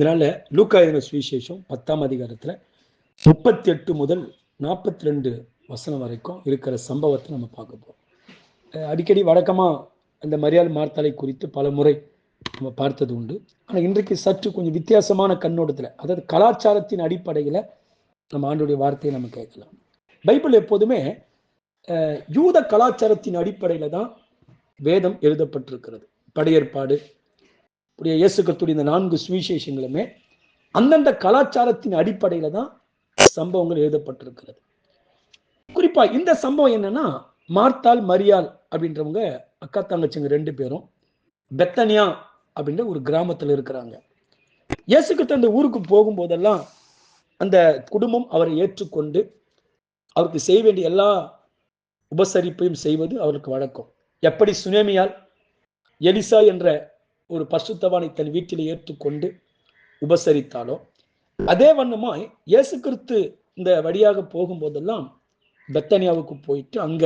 இதனால லூக்காயின சுவிசேஷம் பத்தாம் அதிகாரத்துல முப்பத்தி எட்டு முதல் நாற்பத்தி ரெண்டு வசனம் வரைக்கும் இருக்கிற சம்பவத்தை நம்ம பார்க்க போறோம். அடிக்கடி வழக்கமா அந்த மரியாள் மார்த்தாலை குறித்து பல முறை நம்ம பார்த்தது உண்டு. ஆனால் இன்றைக்கு சற்று கொஞ்சம் வித்தியாசமான கண்ணோட்டத்தில் அதாவது கலாச்சாரத்தின் அடிப்படையில் நம்ம ஆண்டுடைய வார்த்தையை நம்ம கேட்கலாம். பைபிள் எப்போதுமே யூத கலாச்சாரத்தின் அடிப்படையில் தான் வேதம் எழுதப்பட்டிருக்கிறது. படையற்பாடு இப்படியே இயேசு இந்த நான்கு சுவிசேஷங்களுமே அந்தந்த கலாச்சாரத்தின் அடிப்படையில தான் சம்பவங்கள் எழுதப்பட்டிருக்கிறது. குறிப்பா இந்த சம்பவம் என்னன்னா மார்த்தால் மரியாள் அப்படின்றவங்க அக்கா தங்கச்சிங்க ரெண்டு பேரும் பெத்தனியா அப்படின்ற ஒரு கிராமத்துல இருக்கிறாங்க. இயேசுக்கிட்ட அந்த ஊருக்கு போகும்போதெல்லாம் அந்த குடும்பம் அவரை ஏற்றுக்கொண்டு அவருக்கு செய்ய வேண்டிய எல்லா உபசரிப்பையும் செய்வது அவருக்கு வழக்கம். எப்படி? சுனேமியால் எலிசா என்ற ஒரு பசுத்தவானை தன் வீட்டில் ஏற்றுக்கொண்டு உபசரித்தாலோ அதே வண்ணமாய் இயேசு கிறிஸ்து இந்த வழியாக போகும்போதெல்லாம் பெத்தனியாவுக்கு போயிட்டு அங்க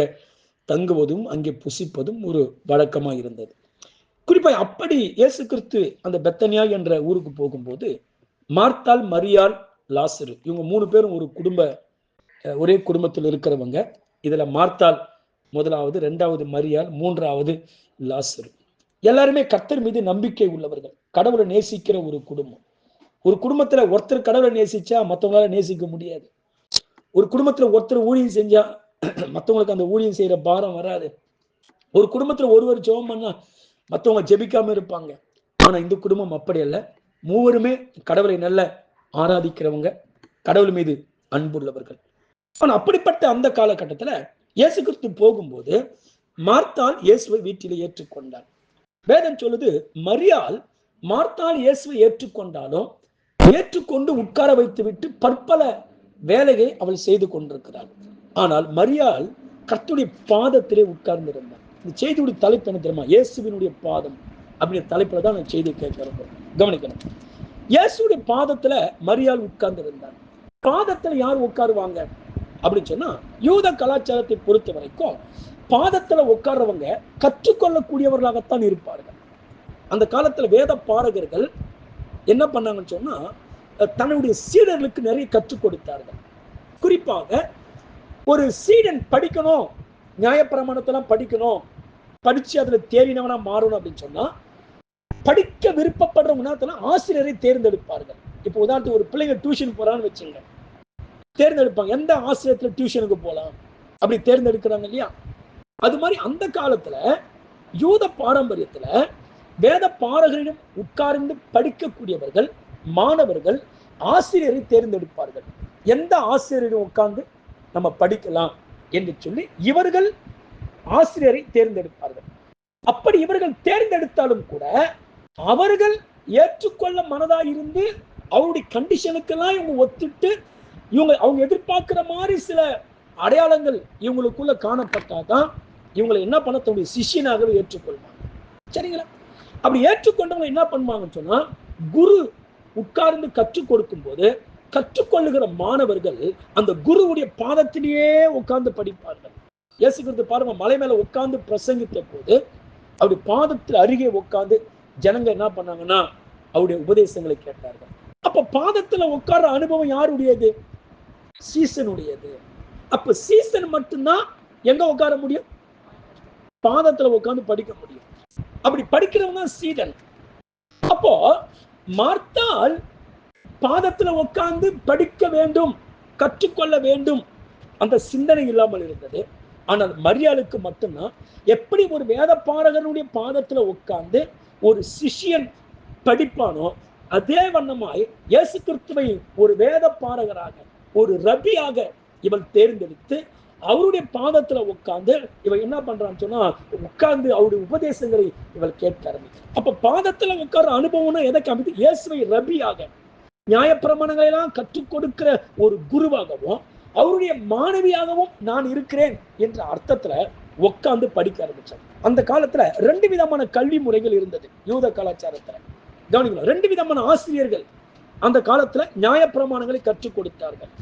தங்குவதும் அங்கே புசிப்பதும் ஒரு வழக்கமாக இருந்தது. குறிப்பாக அப்படி இயேசு கிறிஸ்து அந்த பெத்தனியா என்ற ஊருக்கு போகும்போது மார்த்தால் மரியால் லாசரு இவங்க மூணு பேரும் ஒரு குடும்ப ஒரே குடும்பத்தில் இருக்கிறவங்க. இதுல மார்த்தால் முதலாவது ரெண்டாவது மரியால் மூன்றாவது லாசரு. எல்லாருமே கர்த்தர் மீது நம்பிக்கை உள்ளவர்கள். கடவுளை நேசிக்கிற ஒரு குடும்பம். ஒரு குடும்பத்துல ஒருத்தர் கடவுளை நேசிச்சா மத்தவங்களால நேசிக்க முடியாது. ஒரு குடும்பத்துல ஒருத்தர் ஊழியம் செஞ்சா மத்தவங்களுக்கு அந்த ஊழியம் செய்யற பாரம் வராது. ஒரு குடும்பத்துல ஒருவர் ஜெபம் பண்ணா மத்தவங்க ஜெபிக்காம இருப்பாங்க. ஆனா இந்த குடும்பம் அப்படி அல்ல. மூவருமே கடவுளை நல்ல ஆராதிக்கிறவங்க. கடவுள் மீது அன்புள்ளவர்கள் ஆனா அப்படிப்பட்ட அந்த காலகட்டத்துல இயேசு கிறிஸ்து போகும்போது மார்த்தால் இயேசுவை வீட்டிலே ஏற்றுக்கொண்டார். வேதம் சொல்லுது மரியாள் மார்த்தாள் இயேசுவை ஏற்றுக்கொண்டாலும் ஏற்றுக்கொண்டு உட்கார வைத்து விட்டு பற்பல வேலையை அவள் செய்து கொண்டிருக்கிறாள். ஆனால் மரியாள் கர்த்துடைய பாதத்திலே உட்கார்ந்திருந்தார் இந்த செய்தியுடைய தலைப்பு என்ன தெரியுமா? இயேசுவினுடைய பாதம் அப்படிங்கிற தலைப்புல தான் நான் செய்தியை கேட்கிறோம் கவனிக்கணும். இயேசுடைய பாதத்துல மரியாள் உட்கார்ந்து இருந்தார் பாதத்துல யார் உட்காருவாங்க? அப்படின்னு சொன்னா யூத கலாச்சாரத்தை பொறுத்த வரைக்கும் பாதத்துல உட்கார்றவங்க கற்றுக்கொள்ளக்கூடியவர்களாகத்தான் இருப்பார்கள். அந்த காலத்துல வேத பாடகர்கள் என்ன பண்ணாங்கன்னு சொன்னா தன்னுடைய சீடர்களுக்கு நிறைய கற்றுக் கொடுத்தார்கள். குறிப்பாக ஒரு சீடன் படிக்கணும் நியாயப்பிரமாணத்தெல்லாம் படிக்கணும் படிச்சு அதுல தேறினவனா மாறணும் அப்படின்னு சொன்னா படிக்க விருப்பப்படுறவங்க ஆசிரியரை தேர்ந்தெடுப்பார்கள். இப்போ உதாரணத்துக்கு ஒரு பிள்ளைங்க டியூஷன் போறான்னு வச்சுங்க. தேர்ந்தெடுப்பாங்க. எந்த ஆசிரியத்துல டியூஷனுக்கு போகலாம் அப்படி தேர்ந்தெடுக்கிறாங்க இல்லையா? அது மாதிரி அந்த காலத்துல யூத பாரம்பரியத்துல வேத பாடகரிடம் உட்கார்ந்து படிக்கக்கூடியவர்கள் மாணவர்கள் ஆசிரியரை தேர்ந்தெடுப்பார்கள். எந்த ஆசிரியரிடம் உட்கார்ந்து நம்ம படிக்கலாம் என்று சொல்லி இவர்கள் ஆசிரியரை தேர்ந்தெடுப்பார்கள். அப்படி இவர்கள் தேர்ந்தெடுத்தாலும் கூட அவர்கள் ஏற்றுக்கொள்ள மனதா இருந்து அவருடைய கண்டிஷனுக்கெல்லாம் இவங்க ஒத்துட்டு இவங்க அவங்க எதிர்பார்க்கிற மாதிரி சில அடையாளங்கள் இவங்களுக்குள்ள காணப்பட்டாதான் இவங்களை என்ன பண்ண தன்னுடைய சிஷியனாகவே ஏற்றுக்கொள்வாங்க. சரிங்களா? அப்படி ஏற்றுக்கொண்டவங்க என்ன பண்ணுவாங்கன்னு சொன்னா குரு உட்கார்ந்து கற்றுக் கொடுக்கும் போது கற்றுக்கொள்ளுகிற மாணவர்கள் அந்த குருவுடைய பாதத்திலேயே உட்கார்ந்து படிப்பார்கள். இயேசுகிறது பாருங்க மலை மேல உட்கார்ந்து பிரசங்கித்த போது அப்படி பாதத்தில் அருகே உட்கார்ந்து ஜனங்க என்ன பண்ணாங்கன்னா அவருடைய உபதேசங்களை கேட்டார்கள். அப்ப பாதத்துல உட்கார்ற அனுபவம் யாருடையது? சீசனுடையது. அப்ப சீசன் மட்டும்தான் எங்க உட்கார முடியும்? பாதத்துல உட்கார்ந்து படிக்க முடியும். அப்படி படிக்கிறவங்க தான் சீடன். அப்போ மார்த்தால் பாதத்துல உட்கார்ந்து படிக்க வேண்டும் கற்றுக்கொள்ள வேண்டும். அந்த சிந்தனை இல்லாமல் இருந்தது. ஆனால் மரியாளுக்கு மட்டும்தான். எப்படி ஒரு வேத பாரகனுடைய பாதத்துல உட்கார்ந்து ஒரு சிஷ்யன் படிப்பானோ அதே வண்ணமாய் இயேசு கிறிஸ்துவை ஒரு வேத பாரகராக ஒரு ரபியாக இவள் தேர்ந்தெடுத்து அவருடைய பாதத்துல உட்கார்ந்து இவன் என்ன பண்றான்னு சொன்னா உட்கார்ந்து அவருடைய உபதேசங்களை இவள் கேட்க ஆரம்பிக்கிறான் அப்ப பாதத்துல உட்கார்ற அனுபவம்னா எதை காமித்து இயேசுவை ரபியாக நியாயப்பிரமாணங்களை எல்லாம் கற்றுக் கொடுக்கிற ஒரு குருவாகவும் அவருடைய மாணவியாகவும் நான் இருக்கிறேன் என்ற அர்த்தத்துல உட்கார்ந்து படிக்க ஆரம்பிச்சாங்க அந்த காலத்துல ரெண்டு விதமான கல்வி முறைகள் இருந்தது யூத கலாச்சாரத்துல. கவனிக்கலாம் ரெண்டு விதமான ஆசிரியர்கள் அந்த காலத்துல நியாயப்பிரமாணங்களை கற்றுக் கொடுத்தார்கள்.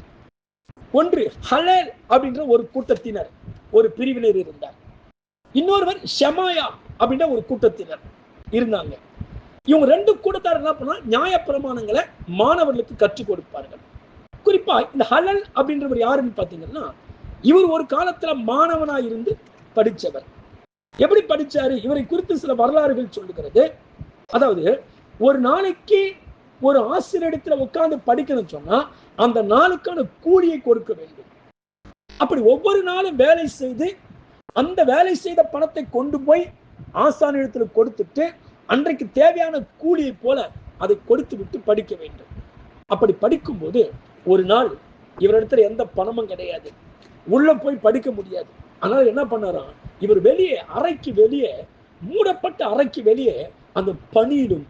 ஒன்று ஹலேல் அப்படின்ற ஒரு கூட்டத்தினர் ஒரு பிரிவினர் இருந்தார். இன்னொருவர் ஷமாயா அப்படின்ற ஒரு கூட்டத்தினர் இருந்தாங்க. இவங்க ரெண்டு கூட்டத்தார் என்ன பண்ணா நியாயப்பிரமாணங்களை மாணவர்களுக்கு கற்றுக் கொடுப்பார்கள். குறிப்பா இந்த ஹலல் அப்படின்றவர் யாருன்னு பாத்தீங்கன்னா இவர் ஒரு காலத்துல மாணவனா இருந்து படிச்சவர். எப்படி படிச்சாரு? இவரை குறித்து சில வரலாறுகள் சொல்லுகிறது. அதாவது ஒரு நாளைக்கு ஒரு ஆசிரியரிடத்துல உட்கார்ந்து படிக்கணும்னு சொன்னா அந்த நாளுக்கான கூலியை கொடுக்க வேண்டும். அப்படி ஒவ்வொரு நாளும் வேலை செய்து அந்த வேலை செய்த பணத்தை கொண்டு போய் ஆசானிடத்துல கொடுத்துட்டு அன்றைக்கு தேவையான கூலியை போல அதை கொடுத்து விட்டு படிக்க வேண்டும். அப்படி படிக்கும்போது ஒரு நாள் இவரிடத்துல எந்த பணமும் கிடையாது. உள்ள போய் படிக்க முடியாது. ஆனால் என்ன பண்ணாராம்? இவர் வெளியே அறைக்கு வெளியே மூடப்பட்ட அறைக்கு வெளியே அந்த பனியிலும்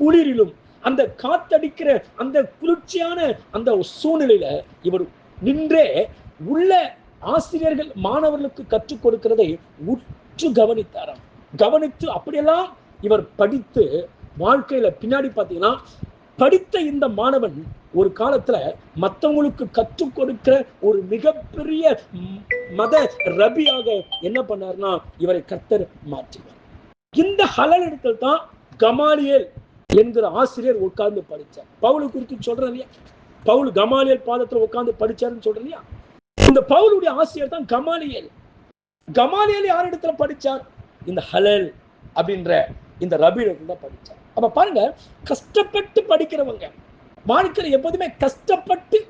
குளிரிலும் அந்த காத்தடிக்கிற அந்த குளிர்ச்சியான அந்த சூழ்நிலையில இவர் நின்றே உள்ள ஆசிரியர்கள் மாணவர்களுக்கு கற்றுக் கொடுக்கிறதை உற்று கவனித்தாராம். கவனித்து அப்படியெல்லாம் இவர் படித்து வாழ்க்கையில பின்னாடி பார்த்தீங்கன்னா படித்த இந்த மாணவன் ஒரு காலத்துல மற்றவங்களுக்கு கற்றுக் கொடுக்கிற ஒரு மிகப்பெரிய மத ரபியாக என்ன பண்ணார்னா இவரை கர்த்தர் மாற்றினார். இந்த ஹலல் தான் கமாலியல் என்கிற ஆசிரியர் உட்கார்ந்து படிச்சார். பவுலை குறித்து சொல்றேன் இல்லையா? பவுல் கமாலியல் பாதத்துல உட்கார்ந்து படிச்சாருன்னு சொல்றேன் இல்லையா? இந்த பவுலுடைய ஆசிரியர் தான் கமாலியல். கமாலியல் யார் இடத்துல படிச்சார்? இந்த ஹலல் அப்படின்ற இந்த ரபி தான் படிச்சார். அப்ப பாருங்க கஷ்டப்பட்டு படிக்கிறவங்க வாழ்க்கையில் எப்போதுமே கஷ்டப்பட்டு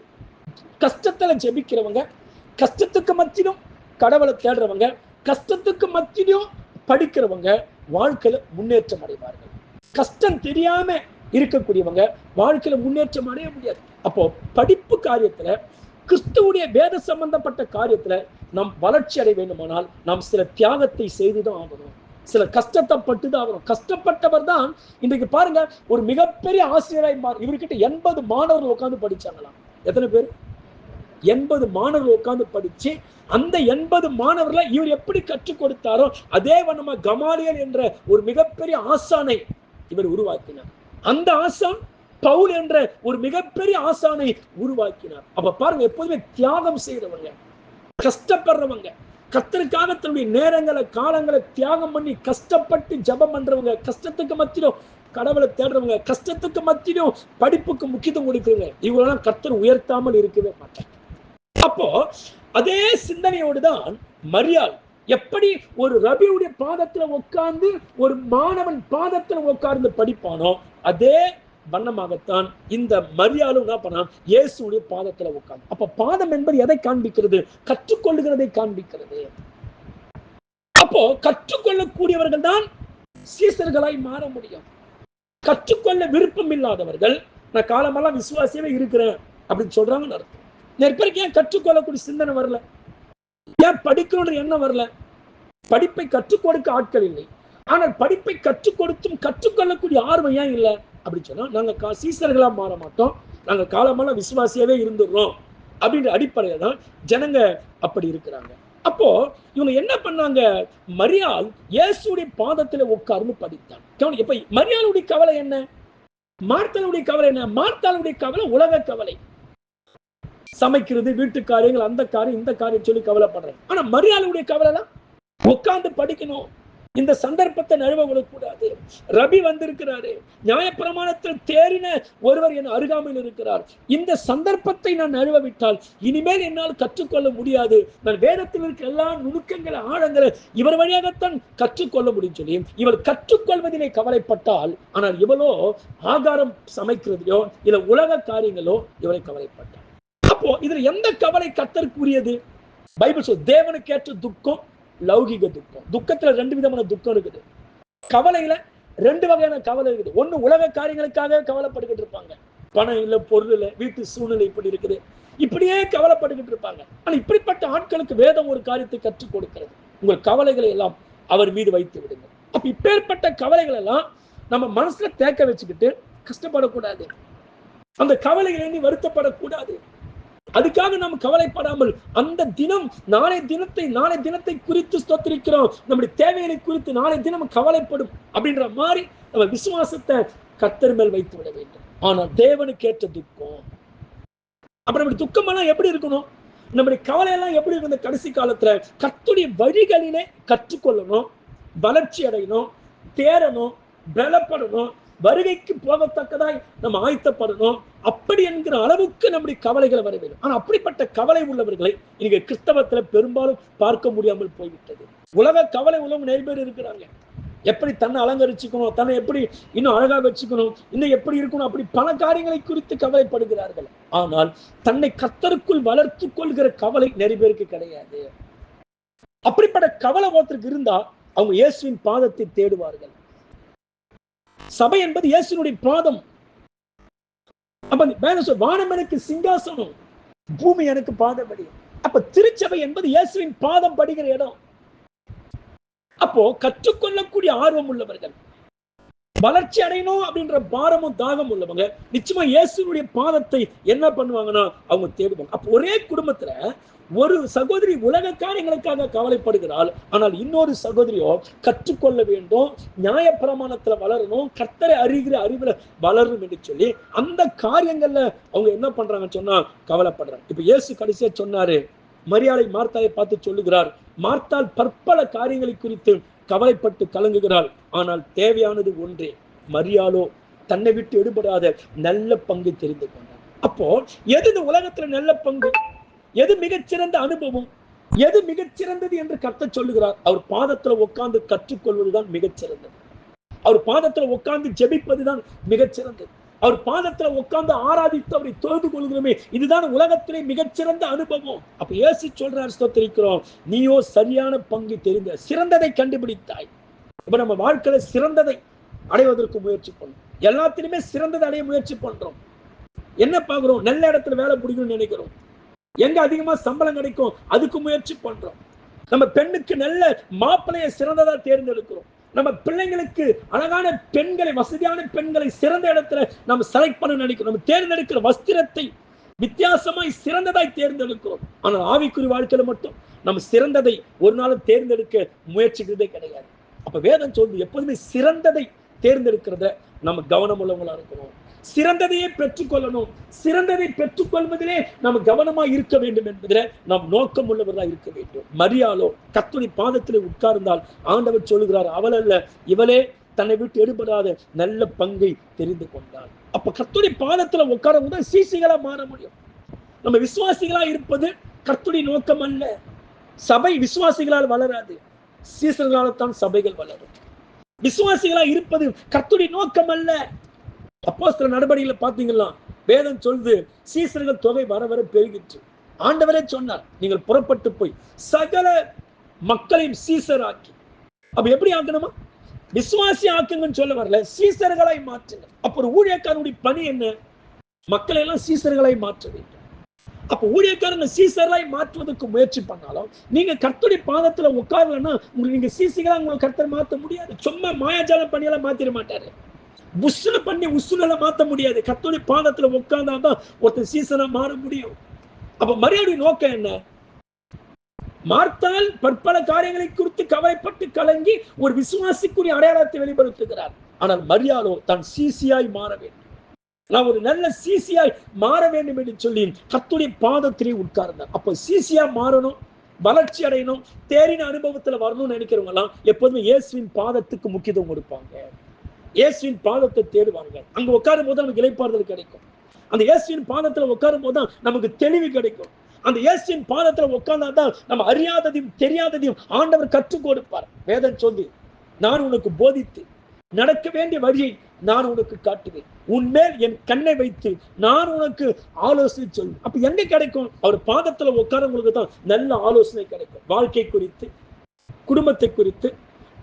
கஷ்டத்துல ஜெபிக்கிறவங்க கஷ்டத்துக்கு மத்தியிலும் கடவுளை தேடுறவங்க கஷ்டத்துக்கு மத்தியிலும் படிக்கிறவங்க வாழ்க்கையில முன்னேற்றம் அடைவார்கள். கஷ்டம் தெரியாம இருக்கக்கூடியவங்க வாழ்க்கையில முன்னேற்றம் அடைய முடியாது. அப்போ படிப்பு காரியத்துல கிறிஸ்துவுடைய வேத சம்பந்தப்பட்ட காரியத்துல நாம் வளர்ச்சி அடைய வேண்டுமானால் நாம் சில தியாகத்தை செய்துதான் ஆகணும். சில கஷ்டத்தை பட்டு தான் ஆகணும். கஷ்டப்பட்டவர் தான் இன்றைக்கு பாருங்க ஒரு மிகப்பெரிய ஆசிரியராய் இவர்கிட்ட எண்பது மாணவர்கள் உட்கார்ந்து படிச்சாங்களாம். எத்தனை பேர்? எண்பது மாணவர்கள் உட்கார்ந்து படிச்சு அந்த எண்பது மாணவர்களை இவர் எப்படி கற்றுக் கொடுத்தாரோ அதே வண்ணமா கமாலியல் என்ற ஒரு மிகப்பெரிய ஆசானை இவர் உருவாக்கினார். அந்த ஆசான் பவுல் என்ற ஒரு மிகப்பெரிய ஆசானை உருவாக்கினார். அப்ப பாருங்க எப்போதுமே தியாகம் செய்யறவங்க கஷ்டப்படுறவங்க கத்தருக்காக தன்னுடைய நேரங்களை காலங்களை தியாகம் பண்ணி கஷ்டப்பட்டு ஜெபம் பண்றவங்க கஷ்டத்துக்கு மத்தியிலும் கடவுளை தேடுறவங்க கஷ்டத்துக்கு மத்தியிலும் படிப்புக்கு முக்கியத்துவம் கொடுக்குறவங்க இவங்களெல்லாம் கத்தர் உயர்த்தாமல் இருக்கவே மாட்டாங்க அப்போ அதே சிந்தனையோடு தான் மரியாள் எப்படி ஒரு ரபியுடைய பாதத்துல உட்கார்ந்து ஒரு மாணவன் பாதத்துல உட்கார்ந்து படிப்பானோ அதே வண்ணமாகத்தான் இந்த மரியாதை என்ன பண்ணான்? இயேசுடைய பாதத்துல உட்கார்ந்து அப்ப பாதம் என்பது எதை காண்பிக்கிறது? கற்றுக்கொள்ளுகிறதை காண்பிக்கிறது. அப்போ கற்றுக்கொள்ளக்கூடியவர்கள் தான் சீசர்களாய் மாற முடியும். கற்றுக்கொள்ள விருப்பம் இல்லாதவர்கள் நான் காலமெல்லாம் விசுவாசியவே இருக்கிறேன் அப்படின்னு சொல்றாங்கன்னு அர்த்தம். நிறைய பேருக்கு ஏன் கற்றுக்கொள்ளக்கூடிய சிந்தனை வரல? ஏன் படிக்கணுன்ற எண்ணம் வரல? படிப்பை கற்றுக் கொடுக்க ஆட்கள் இல்லை. ஆனால் படிப்பை கற்றுக் கொடுத்தும் கற்றுக்கொள்ளக்கூடிய ஆர்வம் ஏன் இல்லை? அப்படின்னு சொன்னா நாங்க கா- சீசர்களா மாற மாட்டோம். நாங்க காலமெல்லாம் விசுவாசியாவே இருந்துடுறோம். அப்படின்ற அடிப்படையில தான் ஜனங்க அப்படி இருக்கிறாங்க. அப்போ இவங்க என்ன பண்ணாங்க? மரியாள் இயேசுடைய பாதத்துல உட்கார்ந்து படித்தான். இப்ப மரியாளுடைய கவலை என்ன? மார்த்தாளுடைய கவலை என்ன? மார்த்தாளுடைய கவலை உலக கவலை. சமைக்கிறது வீட்டு காரியங்கள் அந்த காரியம் இந்த காரியம் சொல்லி கவலைப்படுறேன். ஆனா மரியாளுடைய கவலைலாம் உட்கார்ந்து படிக்கணும். இந்த சந்தர்ப்பத்தை நழுவ விடக்கூடாது. ரபி வந்திருக்கிறாரு. நியாயப்பிரமாணத்தில் தேறின ஒருவர் என் அருகாமையில் இருக்கிறார். இந்த சந்தர்ப்பத்தை நான் நழுவ விட்டால் இனிமேல் என்னால் கற்றுக்கொள்ள முடியாது. நான் வேதத்தில் இருக்கிற எல்லா நுணுக்கங்களை ஆழங்களை இவர் வழியாகத்தான் கற்றுக்கொள்ள முடியும் சொல்லி இவர் கற்றுக்கொள்வதிலே கவலைப்பட்டால் ஆனால் இவளோ ஆகாரம் சமைக்கிறதையோ இல்ல உலக காரியங்களோ இவரை கவலைப்பட்டார். அப்போ இதுல எந்த கவலை கத்தருக்குரியது பைபிள் சொல் தேவனுக்கேற்ற துக்கம் லௌகிக துக்கம். துக்கத்துல ரெண்டு விதமான துக்கம் இருக்குது. கவலையில ரெண்டு வகையான கவலை இருக்குது. ஒண்ணு உலக காரியங்களுக்காக கவலைப்பட்டுக்கிட்டு இருப்பாங்க. பணம் இல்லை பொருள் இல்லை வீட்டு சூழ்நிலை இப்படி இருக்குது. இப்படியே கவலைப்பட்டுக்கிட்டு இருப்பாங்க. ஆனா இப்படிப்பட்ட ஆட்களுக்கு வேதம் ஒரு காரியத்தை கற்றுக் கொடுக்கிறது. உங்கள் கவலைகளை எல்லாம் அவர் மீது வைத்து விடுங்க அப்ப இப்பேற்பட்ட கவலைகள் எல்லாம் நம்ம மனசுல தேக்க வச்சுக்கிட்டு கஷ்டப்படக்கூடாது. அந்த கவலைகளை எண்ணி வருத்தப்படக்கூடாது. அதுக்காக நாம் கவலைப்படாமல் அந்த தினம் நாளை தினத்தை நாளை தினத்தை குறித்து ஸ்தோத்திரிக்கிறோம். நம்முடைய தேவைகளை குறித்து நாளை தினம் கவலைப்படும் அப்படின்ற மாதிரி நம்ம விசுவாசத்தை கத்தர் மேல் வைத்து விட வேண்டும். ஆனால் தேவனுக்கு ஏற்ற துக்கம். அப்புறம் நம்முடைய துக்கமெல்லாம் எப்படி இருக்கணும்? நம்முடைய கவலையெல்லாம் எப்படி இருக்கும் இந்த கடைசி காலத்துல? கத்துடைய வழிகளிலே கற்றுக்கொள்ளணும் வளர்ச்சி அடையணும் தேரணும் பலப்படணும் வருகைக்கு போகத்தக்கதாய் நம்ம ஆயத்தப்படணும். அப்படி என்கிற அளவுக்கு நம்முடைய கவலைகளை வர வேண்டும். ஆனா அப்படிப்பட்ட கவலை உள்ளவர்களை இன்னைக்கு கிறிஸ்தவத்துல பெரும்பாலும் பார்க்க முடியாமல் போய்விட்டது. உலக கவலை உள்ளவங்க நிறைய பேர் இருக்கிறாங்க. எப்படி தன்னை அலங்கரிச்சுக்கணும் தன்னை எப்படி இன்னும் அழகா வச்சுக்கணும் இன்னும் எப்படி இருக்கணும் அப்படி பல காரியங்களை குறித்து கவலைப்படுகிறார்கள். ஆனால் தன்னை கத்தருக்குள் வளர்த்து கொள்கிற கவலை நிறைய பேருக்கு கிடையாது. அப்படிப்பட்ட கவலை ஒருத்தருக்கு இருந்தா அவங்க இயேசுவின் பாதத்தை தேடுவார்கள். சபை என்பது இயேசுனுடைய பாதம். அப்ப வேற சொல் வானம் எனக்கு சிங்காசனம் பூமி எனக்கு பாதபடி. அப்ப திருச்சபை என்பது இயேசுவின் பாதம் படுகிற இடம். அப்போ கற்றுக்கொள்ளக்கூடிய ஆர்வம் உள்ளவர்கள் வளர்ச்சி அடையணும் அப்படின்ற பாரமும் தாகம் உள்ளவங்க நிச்சயமா இயேசுனுடைய பாதத்தை என்ன பண்ணுவாங்கன்னா அவங்க தேடுவாங்க. அப்போ ஒரே குடும்பத்துல ஒரு சகோதரி உலக காரியங்களுக்காக கவலைப்படுகிறாள். ஆனால் இன்னொரு சகோதரியோ கற்றுக்கொள்ள வேண்டும் நியாய பிரமாணத்துல வளரணும் கர்த்தரை அறிகிற அறிவுல வளரணும் என்று சொல்லி அந்த காரியங்கள்ல அவங்க என்ன பண்றாங்கன்னு சொன்னா கவலைப்படுறாங்க. இப்ப இயேசு கடைசியா சொன்னாரு மரியாதை மார்த்தாவை பார்த்து சொல்லுகிறார் மார்த்தால் பற்பல காரியங்களை குறித்து கவலைப்பட்டு கலங்குகிறாள். ஆனால் தேவையானது ஒன்றே மரியாலோ தன்னை விட்டு எடுபடாத நல்ல பங்கு தெரிந்து கொண்டார் அப்போ எது இந்த உலகத்துல நல்ல பங்கு? எது மிகச்சிறந்த அனுபவம்? எது மிகச்சிறந்தது என்று கத்த சொல்லுகிறார். அவர் பாதத்துல உட்கார்ந்து கற்றுக்கொள்வதுதான் மிகச்சிறந்தது. அவர் பாதத்துல உட்கார்ந்து ஜெபிப்பதுதான் மிகச்சிறந்தது. அவர் பாதத்துல உட்கார்ந்து ஆராதித்து அவரை தொழுது கொள்கிறோமே. இதுதான் உலகத்திலே மிகச்சிறந்த அனுபவம். அப்ப ஏசி சொல்றார் ஸ்தோத்திரிக்கிறோம். நீயோ சரியான பங்கு தெரிந்த சிறந்ததை கண்டுபிடித்தாய். இப்ப நம்ம வாழ்க்கையில சிறந்ததை அடைவதற்கு முயற்சி பண்றோம் எல்லாத்திலுமே சிறந்ததை அடைய முயற்சி பண்றோம். என்ன பாக்குறோம் நல்ல இடத்துல வேலை பிடிக்கணும்னு நினைக்கிறோம். எங்க அதிகமா சம்பளம் கிடைக்கும்? அதுக்கு முயற்சி பண்றோம். நம்ம பெண்ணுக்கு நல்ல மாப்பிள்ளைய சிறந்ததா தேர்ந்தெடுக்கிறோம். நம்ம பிள்ளைங்களுக்கு அழகான பெண்களை வசதியான பெண்களை சிறந்த இடத்துல நம்ம செலக்ட் பண்ண நினைக்கிறோம். நம்ம தேர்ந்தெடுக்கிற வஸ்திரத்தை வித்தியாசமாய் சிறந்ததாய் தேர்ந்தெடுக்கிறோம். ஆனால் ஆவிக்குறி வாழ்க்கையில மட்டும் நம்ம சிறந்ததை ஒரு நாளும் தேர்ந்தெடுக்க முயற்சிக்கிறதே கிடையாது. அப்ப வேதம் சொல்லுது எப்போதுமே சிறந்ததை தேர்ந்தெடுக்கிறத நம்ம கவனம் உள்ளவங்களா இருக்கணும். சிறந்ததையே பெற்றுக்கொள்ளணும். சிறந்ததை பெற்றுக்கொள்வதிலே நாம் கவனமா இருக்க வேண்டும் என்பதில் நாம் நோக்கம் உள்ளவர்களா இருக்க வேண்டும். மரியாளோ கத்துடைய பாதத்திலே உட்கார்ந்தால் ஆண்டவர் சொல்லுகிறார் அவள் அல்ல இவளே தன்னை விட்டு எடுபடாத நல்ல பங்கை தெரிந்து கொண்டாள். அப்ப கத்துடைய பாதத்துல உட்காரும் போது சீசிகளா மாற முடியும். நம்ம விசுவாசிகளா இருப்பது கத்துடைய நோக்கம் அல்ல. சபை விசுவாசிகளால் வளராது. சீசர்களால் தான் சபைகள் வளரும். விசுவாசிகளா இருப்பது கத்துடைய நோக்கம் அல்ல. அப்போ சில நடவடிக்கைகளை பார்த்தீங்களா? வேதம் சொல்லுது சீசர்கள் தொகை வர வர பெருகிற்று. ஆண்டவரே சொன்னார் நீங்கள் புறப்பட்டு போய் சகல மக்களையும் சீசராக்கி. அப்ப எப்படி ஆக்கணுமா? விசுவாசி ஆக்குங்கன்னு சொல்ல வரல சீசர்களாய் மாற்றுங்க அப்புறம் ஊழியக்காரனுடைய பணி என்ன? மக்களை எல்லாம் சீசர்களாய் மாற்ற வேண்டும். அப்ப ஊழியக்காரங்க சீசர்களாய் மாற்றுவதற்கு முயற்சி பண்ணாலும் நீங்க கர்த்தருடைய பாதத்துல உட்காரலன்னா உங்களுக்கு நீங்க சீசிகளா உங்களை கர்த்தர் மாத்த முடியாது. சும்மா மாயாஜாலம் பண்ணியெல்லாம் மாத்திர மாட்டாரு. புஷ்ஷுல பண்ணி உசுல மாத்த முடியாது. கத்தோடைய பாதத்துல உட்கார்ந்தாதான் ஒருத்தன் சீசனா மாற முடியும். அப்ப மரியாதை நோக்கம் என்ன? மார்த்தால் பற்பல காரியங்களை குறித்து கவலைப்பட்டு கலங்கி ஒரு விசுவாசிக்குரிய அடையாளத்தை வெளிப்படுத்துகிறார். ஆனால் மரியாதோ தான் சீசியாய் மாற வேண்டும். நான் ஒரு நல்ல சீசியாய் மாற வேண்டும் என்று சொல்லி கத்துடைய பாதத்திலே உட்கார்ந்தார். அப்ப சீசியா மாறணும் வளர்ச்சி அடையணும் தேறின அனுபவத்துல வரணும்னு நினைக்கிறவங்க எல்லாம் எப்போதுமே இயேசுவின் பாதத்துக்கு முக்கியத்துவம் கொடுப்பாங்க. இயேசுவின் பாதத்தை தேடுவார்கள். அங்க உட்காரும் போது நமக்கு இலைப்பாறுதல் கிடைக்கும். அந்த இயேசுவின் பாதத்துல உட்காரும் போது தான் நமக்கு தெளிவு கிடைக்கும். அந்த இயேசுவின் பாதத்துல உட்கார்ந்தா தான் நம்ம அறியாததையும் தெரியாததையும் ஆண்டவர் கற்றுக் கொடுப்பார். வேதம் சொல்லி நான் உனக்கு போதித்து நடக்க வேண்டிய வழியை நான் உனக்கு காட்டுவேன். உன்மேல் என் கண்ணை வைத்து நான் உனக்கு ஆலோசனை சொல்லுவேன் அப்ப எங்க கிடைக்கும்? அவர் பாதத்துல உட்காரவங்களுக்கு தான் நல்ல ஆலோசனை கிடைக்கும். வாழ்க்கை குறித்து குடும்பத்தை குறித்து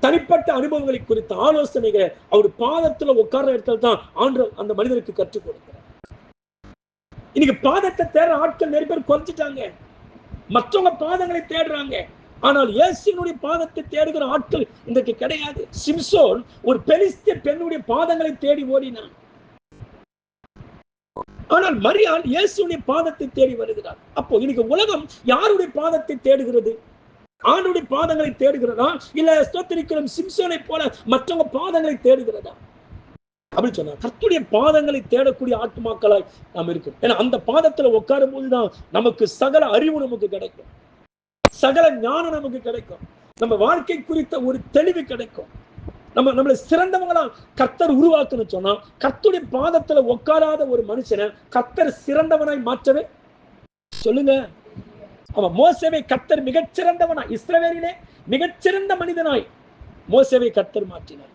தனிப்பட்ட அனுபவங்களை குறித்த ஆலோசனைகளை அவர் பாதத்துல உட்கார்ற இடத்துல தான் ஆண்டு அந்த மனிதனுக்கு கற்றுக் கொடுக்கிறார். இன்னைக்கு பாதத்தை தேடுற ஆட்கள் நிறைய பேர் குறைஞ்சிட்டாங்க. மற்றவங்க பாதங்களை தேடுறாங்க. ஆனால் இயேசுனுடைய பாதத்தை தேடுகிற ஆட்கள் இன்றைக்கு கிடையாது. சிம்சோன் ஒரு பெலிஸ்திய பெண்ணுடைய பாதங்களை தேடி ஓடினான். ஆனால் மரியாள் இயேசுடைய பாதத்தை தேடி வருகிறார். அப்போ இன்னைக்கு உலகம் யாருடைய பாதத்தை தேடுகிறது? ஆண்டுடைய பாதங்களை தேடுகிறதா? இல்ல ஸ்தோத்திரிக்கிறோம் சிம்சோனை போல மற்றவங்க பாதங்களை தேடுகிறதா? அப்படின்னு சொன்னா கர்த்துடைய பாதங்களை தேடக்கூடிய ஆத்மாக்களாய் நாம் இருக்கும் ஏன்னா அந்த பாதத்துல உட்காரும் போதுதான் நமக்கு சகல அறிவு நமக்கு கிடைக்கும். சகல ஞானம் நமக்கு கிடைக்கும். நம்ம வாழ்க்கை குறித்த ஒரு தெளிவு கிடைக்கும். நம்ம நம்மளை சிறந்தவங்களா கர்த்தர் உருவாக்குன்னு சொன்னா கர்த்துடைய பாதத்துல உட்காராத ஒரு மனுஷனை கர்த்தர் சிறந்தவனாய் மாற்றவே? சொல்லுங்க. அவன் மோசவை கத்தர் மிகச்சிறந்தவனாய் இஸ்ரவேலிலே மிகச்சிறந்த மனிதனாய் மோசவை கத்தர் மாற்றினார்.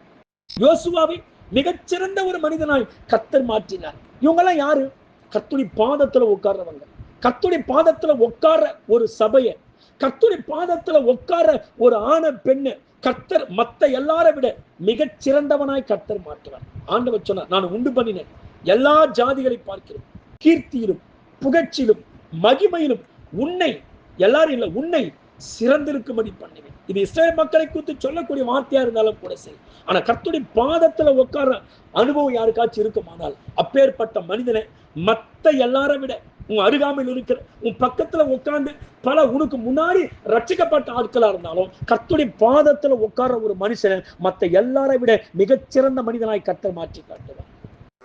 யோசுவாவை மிகச்சிறந்த ஒரு மனிதனாய் கத்தர் மாற்றினார். இவங்கெல்லாம் யாரு? கத்துடி பாதத்துல உட்கார்றவங்க. கத்துடி பாதத்துல உட்கார ஒரு சபையை கத்துடி பாதத்துல உட்கார ஒரு ஆண பெண்ணு கர்த்தர் மத்த எல்லாரை விட மிகச் சிறந்தவனாய் கர்த்தர் மாற்றுவார். ஆண்டவர் சொன்னார் நான் உண்டு பண்ணினேன். எல்லா ஜாதிகளை பார்க்கிறோம். கீர்த்தியிலும் புகழ்ச்சியிலும் மகிமையிலும் உன்னை எல்லாரும் இல்லை உன்னை சிறந்திருக்கும்படி பண்ணுவேன். இது இஸ்ரேல் மக்களை குறித்து சொல்லக்கூடிய வார்த்தையா இருந்தாலும் கூட சரி. ஆனா கர்த்துடைய பாதத்துல உட்கார அனுபவம் யாருக்காச்சும் இருக்குமானால் அப்பேற்பட்ட மனிதனை மத்த எல்லாரை விட உன் அருகாமையில் இருக்கிற உன் பக்கத்துல உட்கார்ந்து பல உனக்கு முன்னாடி ரட்சிக்கப்பட்ட ஆட்களா இருந்தாலும் கர்த்துடைய பாதத்துல உட்கார்ற ஒரு மனுஷனை மத்த எல்லாரை விட மிகச்சிறந்த மனிதனாய் கர்த்தர் மாற்றி காட்டுவார்.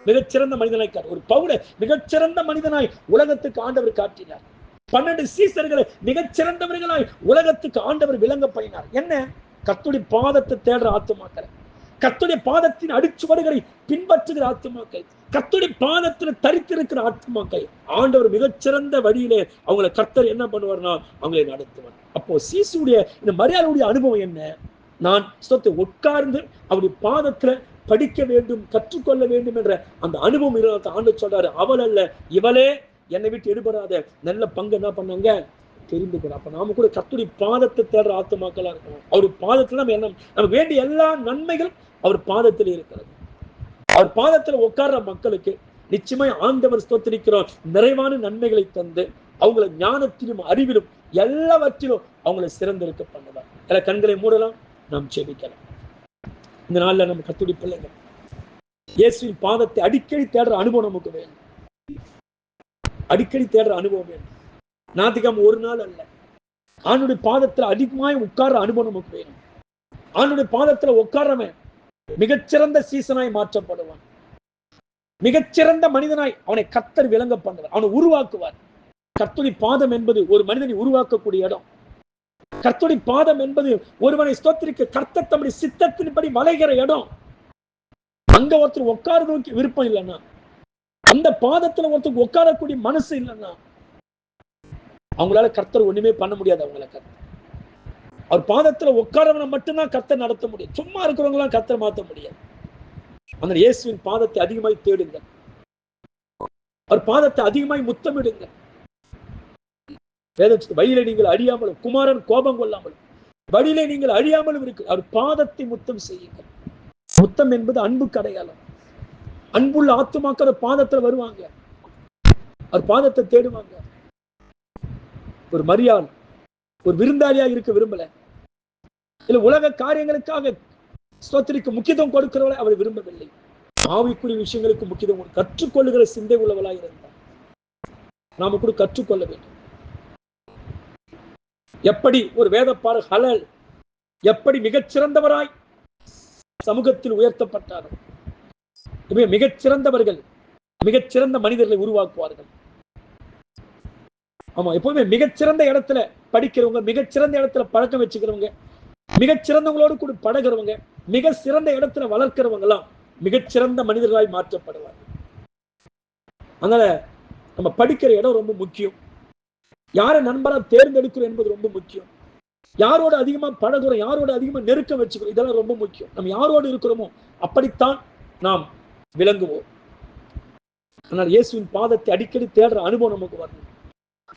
மிகச்சிறந்த மனிதனாய் ஒரு பவுல மிகச்சிறந்த மனிதனாய் உலகத்துக்கு ஆண்டவர் காட்டினார். பன்னெண்டு சீசர்களை மிகச்சிறந்தவர்களாய் உலகத்துக்கு ஆண்டவர் விளங்க பண்ணினார் என்ன? கத்துடைய பாதத்தை தேடுற ஆத்துமாக்களை. கத்துடைய பாதத்தின் அடிச்சுவடுகளை பின்பற்றுகிற ஆத்துமாக்கள். கத்துடைய பாதத்தில் தரித்திருக்கிற ஆத்துமாக்கள். ஆண்டவர் மிகச்சிறந்த வழியிலே அவங்களை கர்த்தர் என்ன பண்ணுவார்னா அவங்களை நடத்துவார். அப்போ சீசுடைய இந்த மரியாதையுடைய அனுபவம் என்ன? நான் சொத்தை உட்கார்ந்து அவருடைய பாதத்துல படிக்க வேண்டும் கற்றுக்கொள்ள வேண்டும் என்ற அந்த அனுபவம் இருந்த ஆண்டு சொல்றாரு. அவள் அல்ல இவளே என்னை விட்டு எடுபடாத நல்ல பங்கு என்ன பண்ணாங்க? தெரிந்துக்கிறோம் அப்ப நாம கூட கத்துடைய பாதத்தை தேடுற ஆத்துமாக்களா இருக்கணும். அவர் பாதத்துல நம்ம என்ன நமக்கு வேண்டிய எல்லா நன்மைகளும் அவர் பாதத்தில் இருக்கிறது. அவர் பாதத்துல உட்கார்ற மக்களுக்கு நிச்சயமாய் ஆண்டவர் ஸ்தோத்திரிக்கிறோம் நிறைவான நன்மைகளை தந்து அவங்களை ஞானத்திலும் அறிவிலும் எல்லாவற்றிலும் அவங்களை சிறந்திருக்க பண்ணுவார். எல்லா கண்களை மூடலாம் நாம் ஜெபிக்கலாம். இந்த நாள்ல நம்ம கத்துடி பிள்ளைங்க இயேசுவின் பாதத்தை அடிக்கடி தேடுற அனுபவம் நமக்கு வேணும். அடிக்கடி தேடுற அனுபவம் வேணும் நாத்திகம் ஒரு நாள் அல்ல. ஆணுடைய பாதத்துல அதிகமாய் உட்கார்ற அனுபவம் நமக்கு வேணும். ஆணுடைய பாதத்துல உட்கார்றவன் மிகச்சிறந்த சீசனாய் மாற்றப்படுவான். மிகச்சிறந்த மனிதனாய் அவனை கத்தர் விளங்க பண்ணுவார். அவனை உருவாக்குவார். கர்த்துடி பாதம் என்பது ஒரு மனிதனை உருவாக்கக்கூடிய இடம். கர்த்துடி பாதம் என்பது ஒருவனை ஸ்தோத்திரிக்க கர்த்தர் தம்முடைய சித்தத்தின்படி வளைகிற இடம். அங்க ஒருத்தர் உட்கார நோக்கி விருப்பம் இல்லைன்னா அந்த பாதத்துல ஒருத்தருக்கு உட்காரக்கூடிய மனசு இல்லைன்னா அவங்களால கர்த்தர் ஒண்ணுமே பண்ண முடியாது அவங்கள கர்த்தர். அவர் பாதத்துல உட்காரவனை மட்டும்தான் கர்த்தர் நடத்த முடியும். சும்மா இருக்கிறவங்களாம் கர்த்தர் மாத்த முடியாது. அந்த இயேசுவின் பாதத்தை அதிகமாய் தேடுங்க அவர் பாதத்தை அதிகமாய் முத்தமிடுங்க வேத வழியில நீங்கள் அழியாமலும் குமாரன் கோபம் கொள்ளாமலும் வழியில நீங்கள் அழியாமலும் இருக்கு அவர் பாதத்தை முத்தம் செய்யுங்கள். முத்தம் என்பது அன்புக்கு அடையாளம். அன்புள்ள ஆத்துமாக்கிற பாதத்துல வருவாங்க. அவர் பாதத்தை தேடுவாங்க. ஒரு மரியாள் ஒரு விருந்தாளியா இருக்க விரும்பல. இல்ல உலக காரியங்களுக்காக ஸ்தோத்திரிக்கு முக்கியத்துவம் கொடுக்கிறவளை அவர் விரும்பவில்லை. ஆவிக்குரிய விஷயங்களுக்கு முக்கியத்துவம் கற்றுக்கொள்ளுகிற சிந்தை உள்ளவளாக இருந்தார் நாம கூட கற்றுக்கொள்ள வேண்டும். எப்படி ஒரு வேதப்பாடு ஹலல் எப்படி மிகச்சிறந்தவராய் சமூகத்தில் உயர்த்தப்பட்டாரோ மிகச்சிறந்தவர்கள் மிகச்சிறந்த மனிதர்களை உருவாக்குவார்கள். ஆமா எப்பவுமே மிகச்சிறந்த இடத்துல படிக்கிறவங்க மிகச்சிறந்த இடத்துல பழக்கம் வச்சுக்கிறவங்க மிகச்சிறந்தவங்களோடு கூட பழகிறவங்க மிக சிறந்த இடத்துல வளர்க்கிறவங்க எல்லாம் மிகச்சிறந்த மனிதர்களாய் மாற்றப்படுவாங்க அதனால நம்ம படிக்கிற இடம் ரொம்ப முக்கியம். யாரை நண்பரா தேர்ந்தெடுக்கிறோம் என்பது ரொம்ப முக்கியம். யாரோட அதிகமா பழகுறோம் யாரோட அதிகமா நெருக்கம் வச்சுக்கிறோம் இதெல்லாம் ரொம்ப முக்கியம். நம்ம யாரோடு இருக்கிறோமோ அப்படித்தான் நாம் விளங்குவோம். ஆனால் இயேசுவின் பாதத்தை அடிக்கடி தேடுற அனுபவம் நமக்கு வரணும்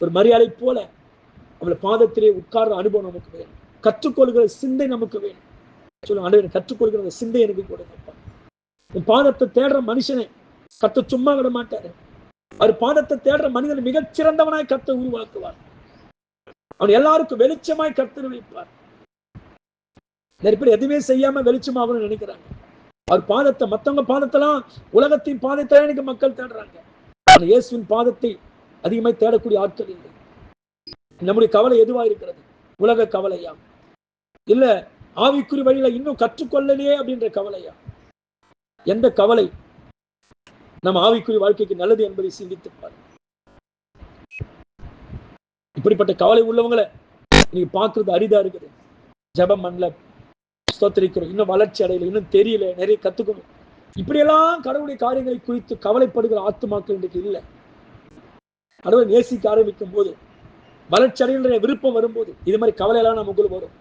ஒரு மரியாதை போல அவளை பாதத்திலே உட்கார்ற அனுபவம் நமக்கு வேணும். கற்றுக்கொள்கிற சிந்தை நமக்கு வேணும். சொல்லுங்க ஆண்டவரே கற்றுக்கொள்கிற அந்த சிந்தை எனக்கு கொடுங்கப்பா உன் பாதத்தை தேடுற மனுஷனை கத்த சும்மா விட மாட்டாரு. அவர் பாதத்தை தேடுற மனிதன் மிகச் சிறந்தவனாய் கத்த உருவாக்குவார். அவன் எல்லாருக்கும் வெளிச்சமாய் கத்து வைப்பார் நிறைய பேர் எதுவுமே செய்யாம வெளிச்சமாகணும்னு நினைக்கிறாங்க. அவர் பாதத்தை மத்தவங்க பாதத்தெல்லாம் உலகத்தின் பாதத்தை எனக்கு மக்கள் தேடுறாங்க. ஆனா இயேசுவின் பாதத்தை அதிகமாக தேடக்கூடிய ஆட்கள் இல்லை. நம்முடைய கவலை எதுவா இருக்கிறது உலக கவலையா? இல்ல ஆவிக்குறி வழியில இன்னும் கற்றுக்கொள்ளலையே அப்படின்ற கவலையா? எந்த கவலை? நம்ம ஆவிக்குறி வாழ்க்கைக்கு நல்லது என்பதை சிந்தித்து பாருங்க இப்படிப்பட்ட கவலை உள்ளவங்களை நீங்க பாக்குறது அரிதா இருக்குது. ஜபம் பண்ணல ஸ்தோத்திரிக்கிறோம். இன்னும் வளர்ச்சி அடையல இன்னும் தெரியல நிறைய கத்துக்கணும். இப்படியெல்லாம் கடவுளுடைய காரியங்களை குறித்து கவலைப்படுகிற ஆத்துமாக்கள் இன்றைக்கு இல்லை. கடவுளை நேசிக்க ஆரம்பிக்கும் போது வளர்ச்சி அடைகின்ற விருப்பம் வரும்போது இது மாதிரி கவலையெல்லாம் நமக்குள்ள வரும்.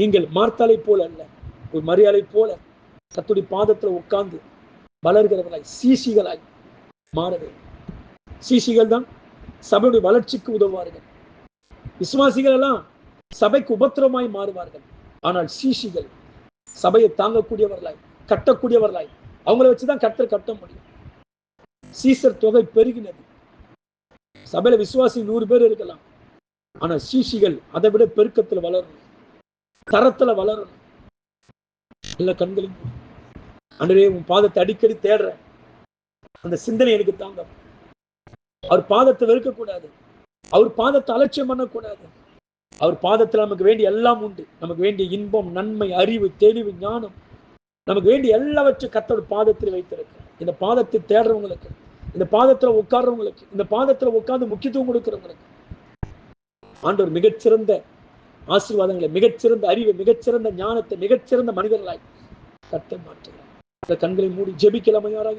நீங்கள் மார்த்தாலை போல அல்ல ஒரு மரியாதை போல கத்துடைய பாதத்துல உட்கார்ந்து வளர்கிறவர்களாய் சீசிகளாய் மாற வேண்டும் சீசிகள் தான் சபையுடைய வளர்ச்சிக்கு உதவுவார்கள். விசுவாசிகள் எல்லாம் சபைக்கு உபத்திரமாய் மாறுவார்கள். ஆனால் சீசிகள் சபையை தாங்கக்கூடியவர்களாய் கட்டக்கூடியவர்களாய் அவங்கள வச்சுதான் கட்டர் கட்ட முடியும். சீசர் தொகை பெருகினது. சபையில விசுவாசி நூறு பேர் இருக்கலாம். ஆனா சீசிகள் அதை விட பெருக்கத்துல வளரணும். தரத்துல வளரணும். இல்ல கண்களும் அன்றே உன் பாதத்தை அடிக்கடி தேடுறேன். அந்த சிந்தனை எனக்கு தாங்க அவர் பாதத்தை வெறுக்க கூடாது அவர் பாதத்தை அலட்சியம் பண்ணக்கூடாது. அவர் பாதத்தில் நமக்கு வேண்டிய எல்லாம் உண்டு. நமக்கு வேண்டிய இன்பம் நன்மை அறிவு தெளிவு ஞானம். நமக்கு வேண்டிய எல்லாவற்றையும் கத்தோட பாதத்தில் வைத்திருக்கு இந்த பாதத்தை தேடுறவங்களுக்கு இந்த பாதத்துல உட்கார்றவங்களுக்கு இந்த பாதத்துல உட்கார்ந்து முக்கியத்துவம் கொடுக்கிறவங்களுக்கு ஆண்டவர் மிகச்சிறந்த ஆசீர்வாதங்களை மிகச்சிறந்த அறிவை மிகச்சிறந்த ஞானத்தை மிகச்சிறந்த மனிதர்களாய் கட்ட மாற்றுகிறார். கண்களை மூடி ஜெபிக்கலாமையாராக